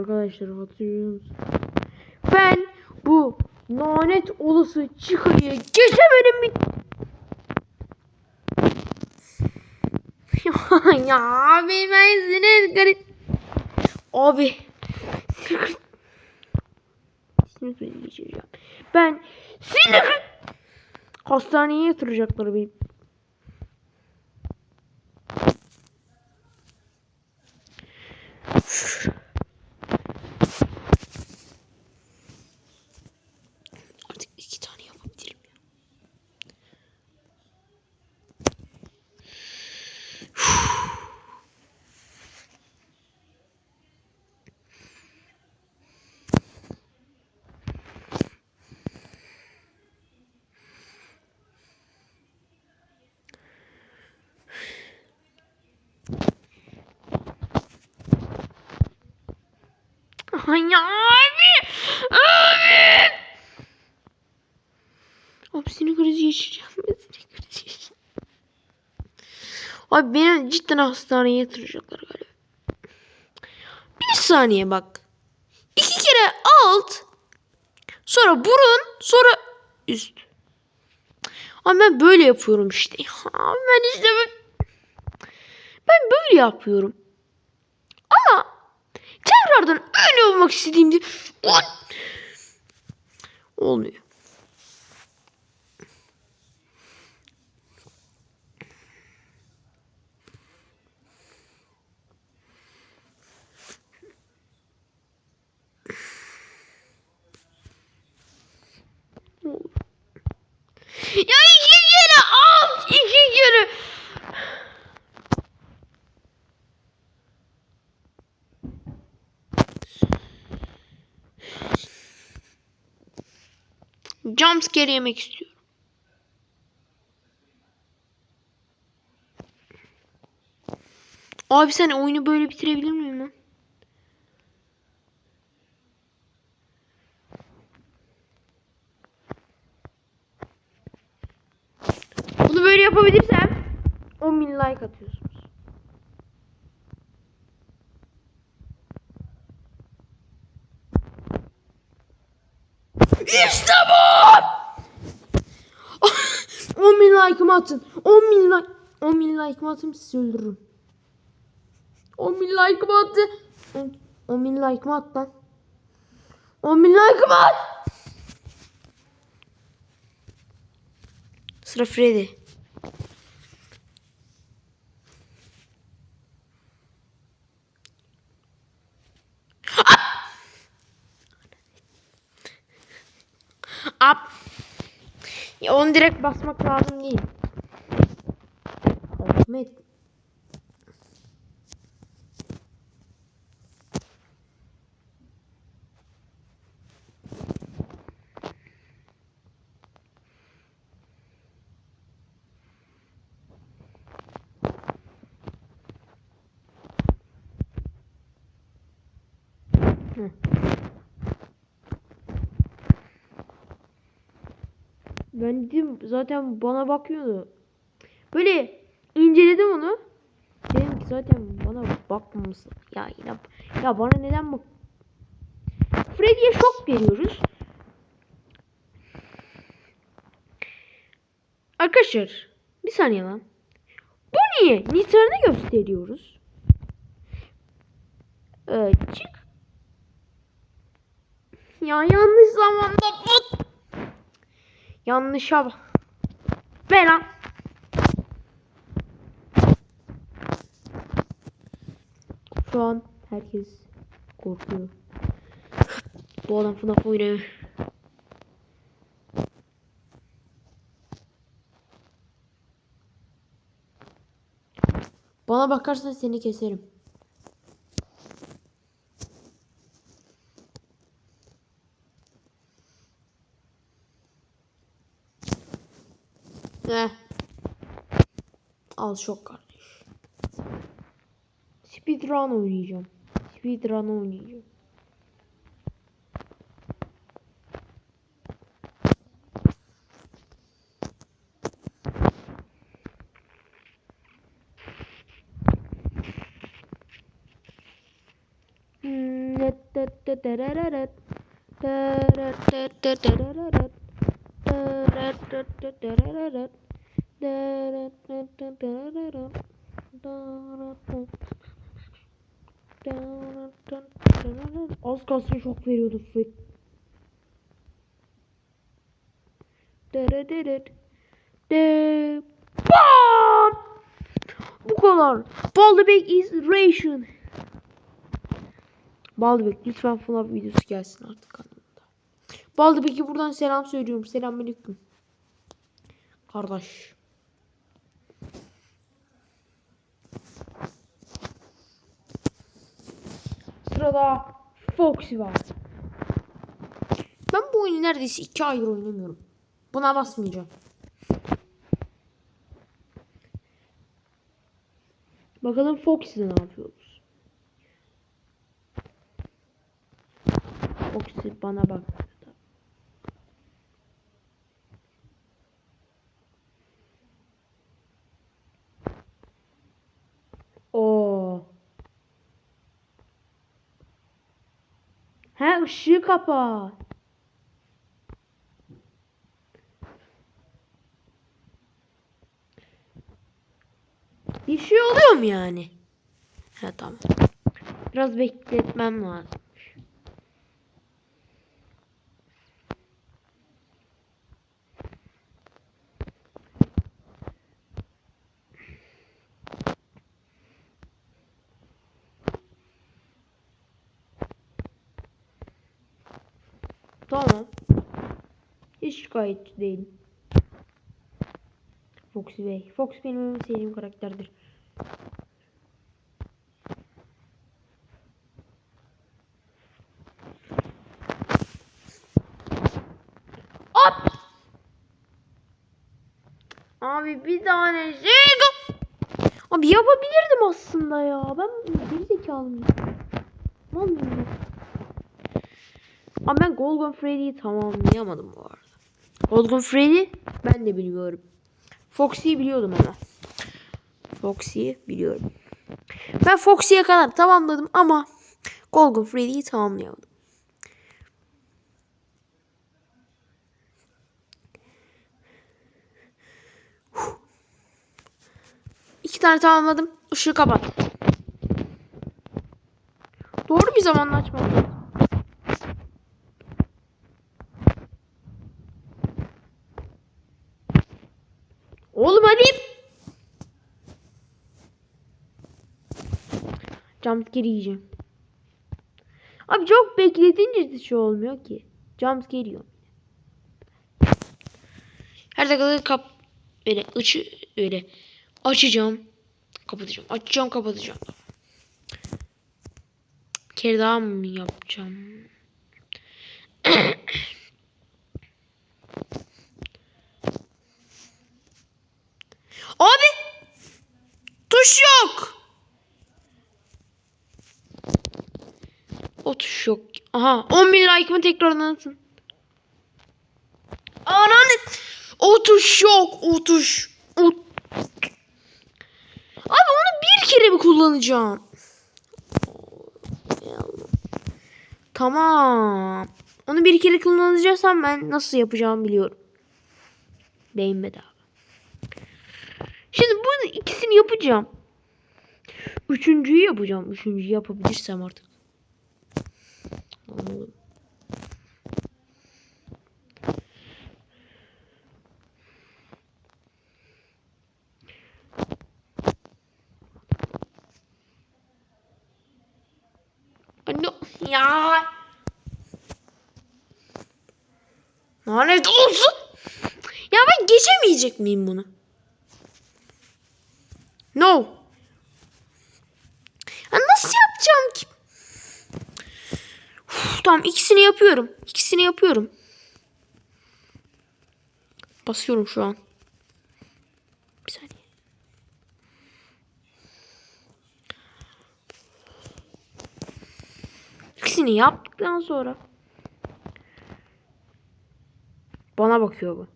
Arkadaşlar hatırlıyor musunuz? Ben bu lanet olası çıkayı geçemedim mi? ya, abi ben sinir garip. Abi sinir sinir geçireceğim. Ben sinir hastaneye yatıracaklar beni. Ay abi. Abi. Abi sinir krizi geçireceğim. Ben sinir krizi geçireceğim. Abi beni cidden hastaneye yatıracaklar galiba. Bir saniye bak. İki kere alt. Sonra burun. Sonra üst. Ama ben böyle yapıyorum işte. Ya ben işte ben böyle yapıyorum. Ama tekrardan öyle olmak istediğimde olmuyor. Ya iki kere alt, iki kere. Jumpscare yemek istiyorum. Abi sen oyunu böyle bitirebilir miyim lan? Bunu böyle yapabilirsem 10 bin like atıyorsunuz. İşte bu! 10 bin like'ımı atın. 10 bin like. 10 bin like'ımı atın sizi öldürürüm. 10 bin like'ımı attı. 10 bin like'ımı at lan. 10 bin like'ımı at. Sıra Freddy. Up. Ya onu direkt basmak lazım değil. Ahmet. Hı. Ben dedim zaten bana bakıyordu. Böyle inceledim onu. Dedim ki zaten bana bakmamışsın. Ya yine ya bana neden bak? Freddy'ye şok veriyoruz. Arkadaşlar bir saniye lan. Bu niye? Nitran'ı gösteriyoruz. Ee, çık. Ya yanlış zamanda fut. Yanlışa bak. Ver lan. Şu an herkes korkuyor. Bu adam FNAF oynuyor. Bana bakarsan seni keserim. Ne? Al şok kardeş. Speedrun oynayacağım. Speedrun oynayacağım. Hmm, Az kalsın çok veriyordu. De Bam! Bu kadar. Baldebek is ration. Baldebek lütfen FNAF videosu gelsin artık kanalımda. Baldebek'e buradan selam söylüyorum. Selamünaleyküm. Kardeş. Sırada Foxy var. Ben bu oyunu neredeyse iki aydır oynamıyorum. Buna basmayacağım. Bakalım Foxy'de ne yapıyoruz? Foxy bana bak. Oo. He ışığı kapa. Bir şey oluyor mu yani? He tamam. Biraz bekletmem lazım. Tamam. Hiç şikayetçi değilim. Foxy Bey. Fox benim en sevdiğim karakterdir. Hop! Abi bir tane şey Abi yapabilirdim aslında ya. Ben geri zekalı mıyım? Vallahi. Ama ben Golden Freddy'yi tamamlayamadım bu arada. Golden Freddy ben de biliyorum. Foxy'yi biliyordum ama. Foxy'yi biliyorum. Ben Foxy'ye kadar tamamladım ama Golden Freddy'yi tamamlayamadım. İki tane tamamladım. Işığı kapat. Doğru bir zamanla açmadım. Oğlum hadi. Jumpscare yiyeceğim. Abi çok bekletince de şey olmuyor ki. Jumpscare yiyorum. Her dakikada kap öyle ıçı öyle açacağım kapatacağım açacağım kapatacağım. Bir kere daha mı yapacağım? Abi tuş yok. O tuş yok. Aha 10 bin like'ımı tekrardan atın. Ananı. O tuş yok. O tuş. O... Abi onu bir kere mi kullanacağım? Tamam. Onu bir kere kullanacaksam ben nasıl yapacağımı biliyorum. Beyin bedava. Şimdi bunu ikisini yapacağım. Üçüncüyü yapacağım. Üçüncüyü yapabilirsem artık. Anladım. Anne ya. Lanet olsun. Ya ben geçemeyecek miyim bunu? No. Ya nasıl yapacağım ki? Uf, tamam ikisini yapıyorum. İkisini yapıyorum. Basıyorum şu an. Bir saniye. İkisini yaptıktan sonra bana bakıyor bu.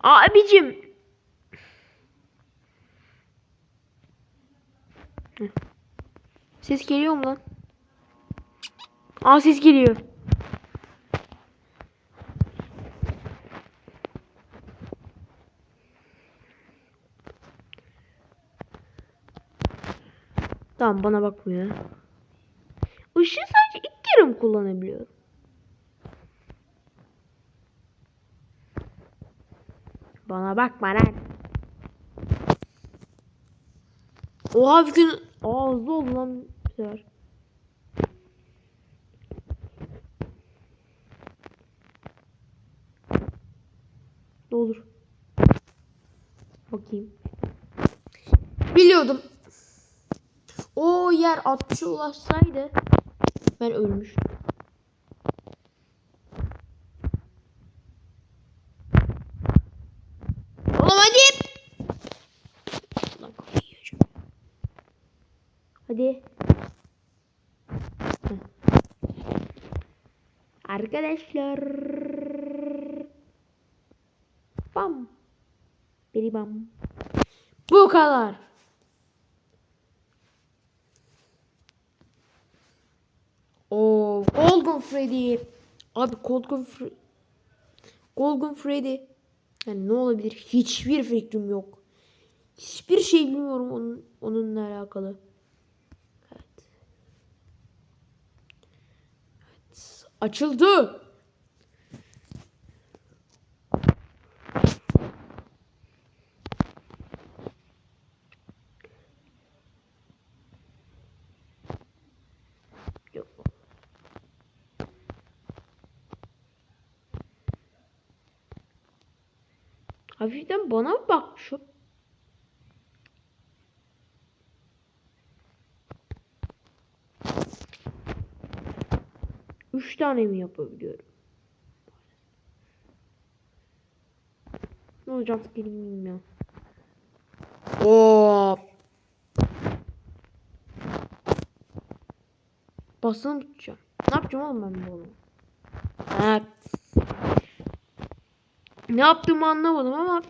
Abicim. Hı. Ses geliyor mu lan? Aa ses geliyor. Tamam bana bakmıyor. Işığı sadece ilk kere kullanabiliyorum? Bana bakma lan. Oha bir gün hızlı oldu lan sefer. Ne olur. Bakayım. Biliyordum. O yer 60'a ulaşsaydı ben ölmüştüm. Hadi. Arkadaşlar. Bam. Biri bam. Bu kadar. Oo, Golden Freddy. Abi Golden Freddy. Golden Freddy. Yani ne olabilir? Hiçbir fikrim yok. Hiçbir şey bilmiyorum onun onunla alakalı. Evet. Evet. Açıldı. Hafiften bana mı bakmış o? Üç tane mi yapabiliyorum? Ne olacak bilmiyorum ya. Oo. Basını tutacağım? Ne yapacağım oğlum ben bunu? Ha. Ne yaptığımı anlamadım ama.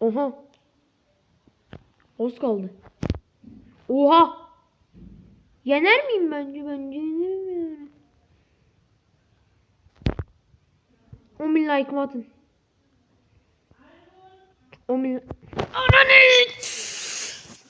Oha. Az kaldı. Oha. Yener miyim bence? Bence yenerim yani. 10 bin like atın. 10 bin... Ananı!